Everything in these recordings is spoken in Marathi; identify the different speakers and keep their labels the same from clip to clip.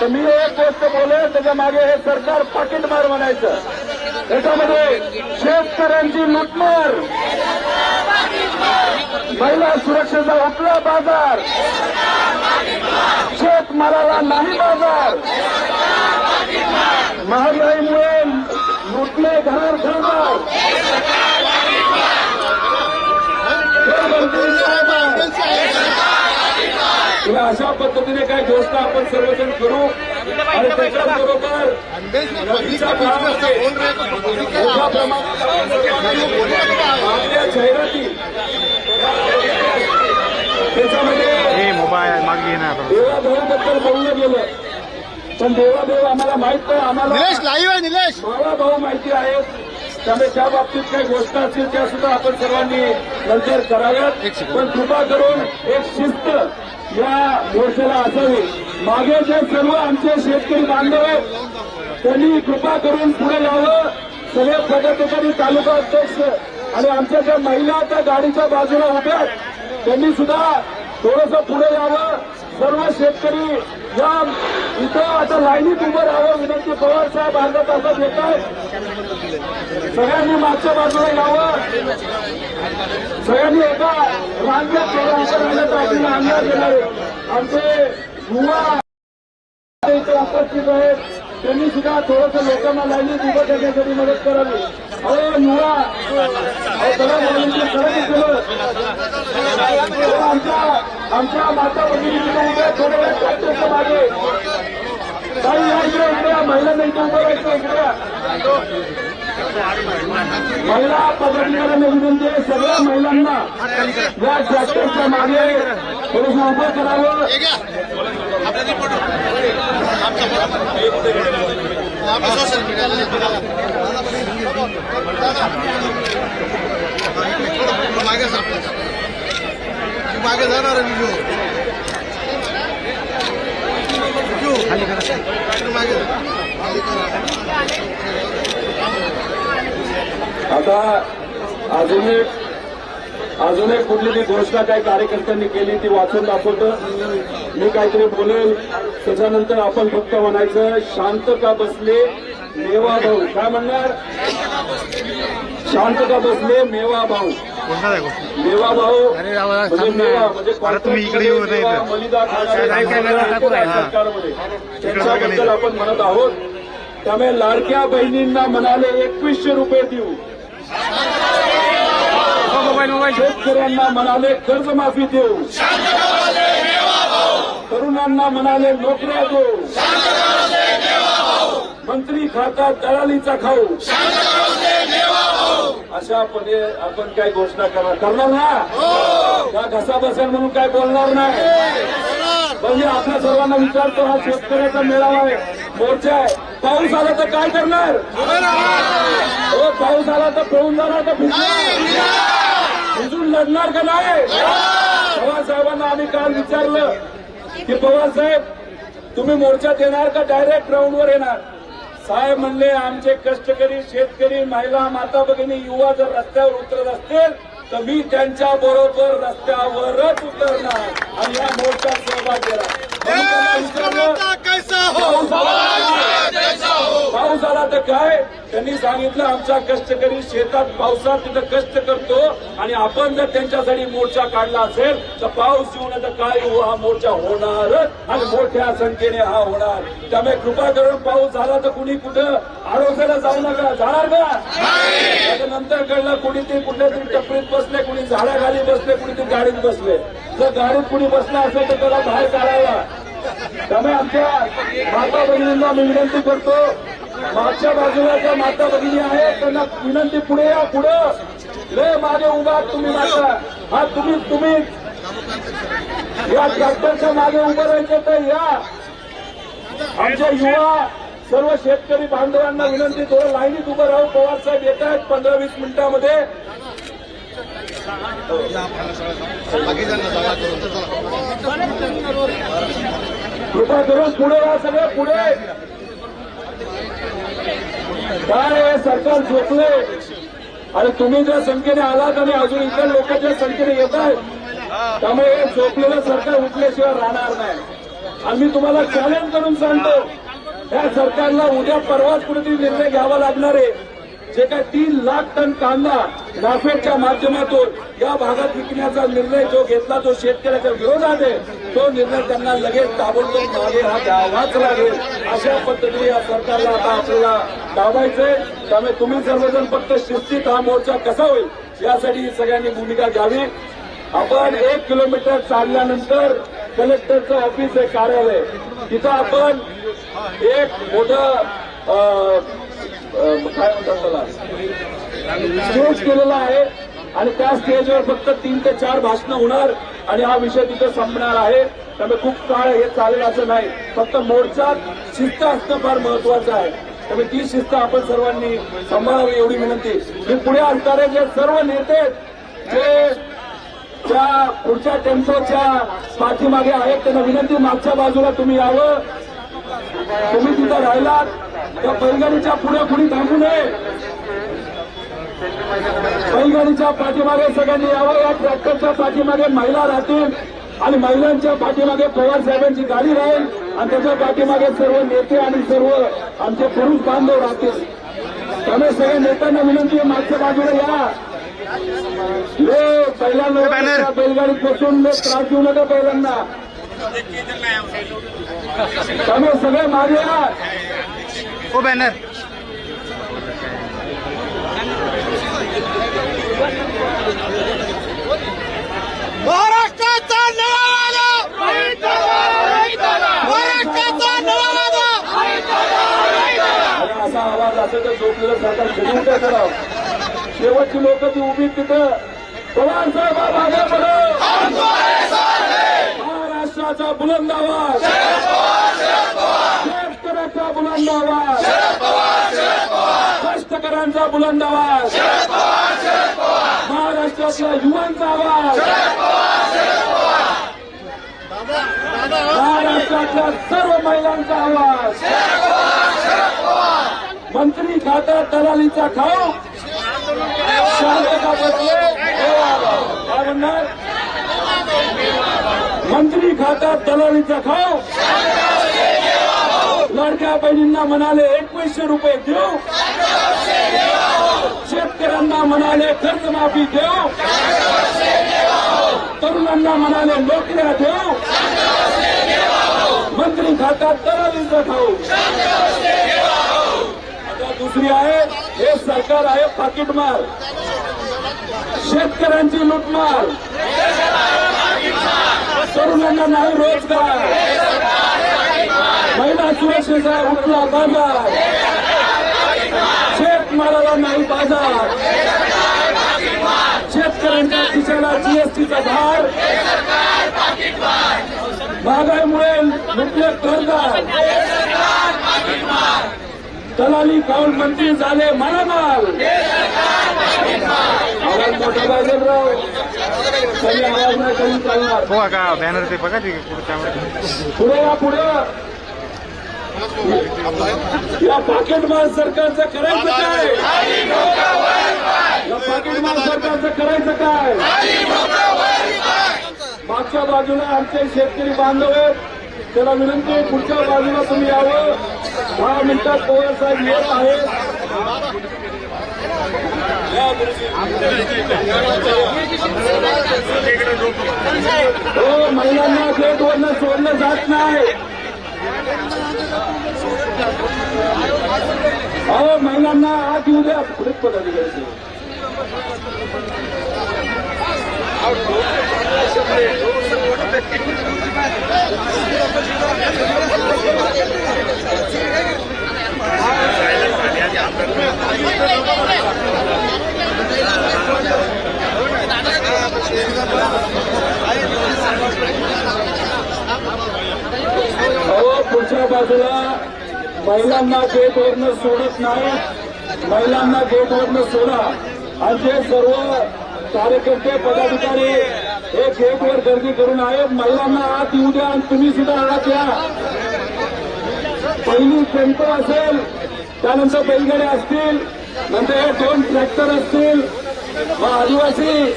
Speaker 1: तर मी एक गोष्ट बोलेल त्याच्यामागे हे सरकार पाकिटमार म्हणायचं. त्याच्यामध्ये शेतकऱ्यांची लुटमार. महिला सुरक्षेचा उठला बाजार. शेतमालाला नाही बाजार. महागाईमुळे लुटणे घरात घरणार हे मंत्री साहेब किंवा अशा गोष्ट आपण सर्वजण करू. आणि त्याच्याबरोबर आपल्या जाहिराती. त्याच्यामध्ये
Speaker 2: हे मोबाईल मागे येणार
Speaker 1: देवाभाऊबद्दल बोललं गेलं. पण देवाभाऊ आम्हाला माहीत नाही आम्हाला
Speaker 3: निलेश लाईव्ह आहे निलेश.
Speaker 1: मला भाऊ माहिती आहेत त्यामुळे त्या बाबतीत काही गोष्ट असतील त्या सुद्धा आपण सर्वांनी नंतर कराव्यात. पण कृपा करून एक शिस्त या मोर्चाला असावी. मागे जे सर्व आमचे शेतकरी बांधव त्यांनी कृपा करून पुढे यावं. सगळे पदाधिकारी तालुका अध्यक्ष आणि आमच्या ज्या महिला त्या गाडीच्या बाजूला उभ्या त्यांनी सुद्धा थोडंसं पुढे यावं. सर्व शेतकरी या इथं आता लाईनीत उभं राहावं विनंती पवार साहेब अर्धा तासात येत आहेत. सगळ्यांनी मागच्या बाजूला यावं. सगळ्यांनी एका रांगेत थोडं असं आपल्याला अंदाज येणार आमचे युवा इथे उपस्थित आहेत त्यांनी सुद्धा थोडंसं लोकांना लाईनीत उभं करण्यासाठी मदत करावी अहो युवा केलं आमच्या आमच्या माता भगिनी तिथे उभ्या आहेत, थोड्या वेळ ट्रॅक्टरच्या मागे काही या इकडे महिलांना इथे उभं राहायचं इकडे महिला पत्रकारांना विनंती आहे सगळ्या महिलांना या ट्रॅक्टरच्या मागे पोलीस उभं करावं.
Speaker 3: मागे जाणार आहे विजू विजू मागे जा. खाली करा.
Speaker 1: आता अजून एक अजून एक कुठली ती घोषणा काही कार्यकर्त्यांनी केली ती वाचून दाखवतो. मी काहीतरी बोलेल त्याच्यानंतर आपण फक्त म्हणायचं शांत का बसले मेवा भाऊ. काय म्हणणार? शांत का बसले मेवा भाऊ.
Speaker 2: कोणता आहे गोष्ट
Speaker 1: मेवा भाऊ. म्हणजे म्हणजे. मलिदा?
Speaker 2: हा.
Speaker 1: सरकारमध्ये. त्याच्याबद्दल आपण म्हणत आहोत त्यामुळे लाडक्या बहिणींना म्हणाले एकवीसशे रुपये देऊ. शेतकऱ्यांना म्हणाले कर्जमाफी देऊ. तरुणांना म्हणाले नोकऱ्या देऊ. मंत्री खाता दलालीचा खाऊ. अशापणे आपण काय घोषणा करणार करणार ना? का घसा बसेल म्हणून काय बोलणार नाही? म्हणजे आपल्या सर्वांना विचारतो हा शेतकऱ्याचा मेळावा आहे मोर्चा आहे. पाऊस आला तर काय करणार? हो पाऊस आला तर पळून जाणार तर भिजणार? भिजून लढणार का नाही? पवारसाहेबांना आम्ही काल विचारलं की पवारसाहेब तुम्ही मोर्चात येणार का डायरेक्ट ग्राउंडवर येणार? साहेब म्हणले आमचे कष्टकरी शेतकरी महिला माता भगिनी युवा जर रस्त्यावर उतरत असतील तर मी त्यांच्या बरोबर रस्त्यावरच उतरणार आणि या मोर्चात सहभाग घेणार म्हणून त्यांना विचारलं, पाऊस आला पाऊस आला तर काय त्यांनी सांगितलं आमच्या कष्टकरी शेतात पावसात तिथं कष्ट करतो आणि आपण जर त्यांच्यासाठी मोर्चा काढला असेल तर पाऊस येऊन तर काय येऊ हा मोर्चा होणारच आणि मोठ्या संख्येने हा होणार. त्यामुळे कृपा करून पाऊस झाला तर कुणी कुठं आरोग्याला जाऊ नका. जाणार का? त्याच्यानंतर कळलं कुणी ते कुठल्या तरी टपरीत बसले कुणी झाडाखाली बसले कुणी ते गाडीत बसले. जर गाडीत कुणी बसलं असेल तर त्याला बाहेर काढायला. त्यामुळे आमच्या माता बहिणींना मी विनंती करतो मागच्या बाजूला ज्या माता भगिनी आहेत त्यांना विनंती पुढे या पुढं. लय मागे उभा तुम्ही माता. हा तुम्ही तुम्ही. या ट्रॅक्टरच्या मागे उभं राहायचं तर या. आमच्या युवा सर्व शेतकरी बांधवांना विनंती थोडं लाईनीत उभं राहू. पवार साहेब येत आहेत पंधरा वीस मिनिटांमध्ये. कृपा करून पुढे या सगळे पुढे. काय हे सरकार झोपले आणि तुम्ही ज्या संख्येने आलात आणि अजून इतर लोक ज्या संख्येने येत आहेत त्यामुळे हे झोपलेलं सरकार उठल्याशिवाय राहणार नाही. आणि मी तुम्हाला चॅलेंज करून सांगतो या सरकारला उद्या परवाच कुठेतरी निर्णय घ्यावा लागणार आहे. जे काय तीन लाख टन कांदा नाफेडच्या माध्यमातून या भागात विकण्याचा निर्णय जो घेतला तो शेतकऱ्याच्या विरोधात आहे तो निर्णय त्यांना लगेच ताबडतोब मागे हा द्यावाच लागेल अशा पद्धतीने या सरकारला आता आपल्याला दाबायचंय. त्यामुळे तुम्ही सर्वजण फक्त शिस्तीत हा मोर्चा कसा होईल यासाठी सगळ्यांनी भूमिका घ्यावी. आपण एक किलोमीटर चालल्यानंतर कलेक्टरचं ऑफिस आहे कार्यालय. तिथं आपण एक मोठं काय म्हणतात त्याला? स्टेज केलेला आहे आणि त्या स्टेजवर फक्त तीन ते चार भाषणं होणार आणि हा विषय तिथे संपणार आहे. त्यामुळे खूप काळ हे चालेल असं नाही. फक्त मोर्चात शिस्त असणं फार महत्वाचं आहे. त्यामुळे ती शिस्त आपण सर्वांनी सांभाळावी एवढी विनंती. मी पुढे असणारे जे सर्व नेते जे त्या पुढच्या टेम्पोच्या पाठीमागे आहेत त्यांना विनंती मागच्या बाजूला तुम्ही यावं. तुम्ही तिथं राहिलात त्या बैलगाडीच्या पुढे कुणी थांबू नये. बैलगाडीच्या पाठीमागे सगळ्यांनी यावं या ट्रॅक्टरच्या पाठीमागे महिला राहतील आणि महिलांच्या पाठीमागे पवार साहेबांची गाडी राहील आणि त्याच्या पाठीमागे सर्व नेते आणि सर्व आमचे पुरुष बांधव राहतील. त्यामुळे सगळ्या नेत्यांना विनंती आहे मागच्या बाजूला या. पहिल्यांदा बैलगाडीत बसून त्रास देऊ नका पहिल्यांदा त्यामुळे सगळे मागे
Speaker 2: हो बॅनर
Speaker 3: महाराष्ट्राचा नवा
Speaker 1: असा आवाज असेल तर झोपलेलं सरकार फिरून काय करावं शेवटची लोक ती उभी तिथं. पवार साहेब मागे पडो महाराष्ट्राचा बुलंद आवाज. शेतकऱ्याचा बुलंद आवाज. कष्टकऱ्यांचा बुलंद आवाज. महाराष्ट्रातल्या युवांचा आवाज. महाराष्ट्रातल्या सर्व महिलांचा आवाज. मंत्री खात्यात दलालीचा खाऊ. शांतता बसले काय म्हणणार मंत्री खात्यात दलालीचा खाऊ लाडक्या बहिणींना म्हणाले एकवीसशे रुपये देऊ शेतकऱ्यांना म्हणाले कर्जमाफी देऊ तरुणांना म्हणाले नोकऱ्या देऊ मंत्री खात्यात दलालीचं खाऊ आता दुसरी आहे हे सरकार आहे पाकिटमार शेतकऱ्यांची लुटमार. तरुणांना नाही रोजगार. महिला सुरक्षेचा उठला बाजार. शेतमालाला नाही बाजार. शेतकऱ्यांच्या खिशाला जीएसटीचा भार महागाईमुळे लुटले कर्जदार दलाली खाऊन मंत्री झाले मालामाल?
Speaker 2: बघा का बॅनर ते बघा ते पुढच्या
Speaker 1: पुढे या पुढे या पाकिटमाल सरकारचं करायचं काय या पाकिटमाल सरकारचं करायचं काय मागच्या बाजूला आमचे शेतकरी बांधव आहेत. त्याला विनंती पुढच्या बाजूला तुम्ही यावं. दहा मिनिटात पवार साहेब येत आहेत. हो महिलांना गेटवरनं सोडलं जात नाही अहो महिलांना आज येऊ द्या पुढे पदाधिकारी you. पुढच्या बाजूला महिलांना गेटवरनं सोडत नाही. महिलांना गेटवरनं सोडा. आणि जे सर्व कार्यकर्ते पदाधिकारी हे गेटवर गर्दी करून आहेत महिलांना आत येऊ द्या आणि तुम्ही सुद्धा आत या. पहिली टेम्पो असेल त्यानंतर बैलगाड्या असतील नंतर हे दोन ट्रॅक्टर असतील व आदिवासी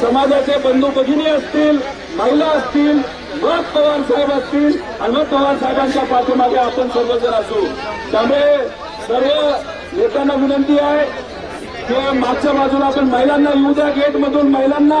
Speaker 1: समाजाचे बंधू भगिनी असतील महिला असतील मग पवार साहेब असतील आणि मग पवार साहेबांच्या पाठीमागे आपण सर्वजण असू. त्यामुळे सर्व नेत्यांना विनंती आहे की मागच्या बाजूला आपण महिलांना येऊ द्या गेट मधून महिलांना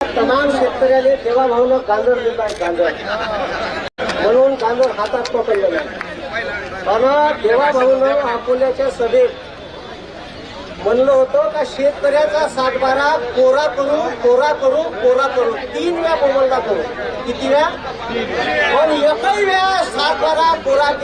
Speaker 4: तमाम शेतकऱ्याने देवा भावनं गांजर देतात गांजर. म्हणून कांदूर हातात पकडलेलं आहे. देवा भाऊनं अकोल्याच्या सभेत म्हणलं होतं का शेतकऱ्याचा सातबारा कोरा करू कोरा करू कोरा करू. तीन वेळा बोलला करू. किती वेळा? पण एकही वेळा सातबारा कोरा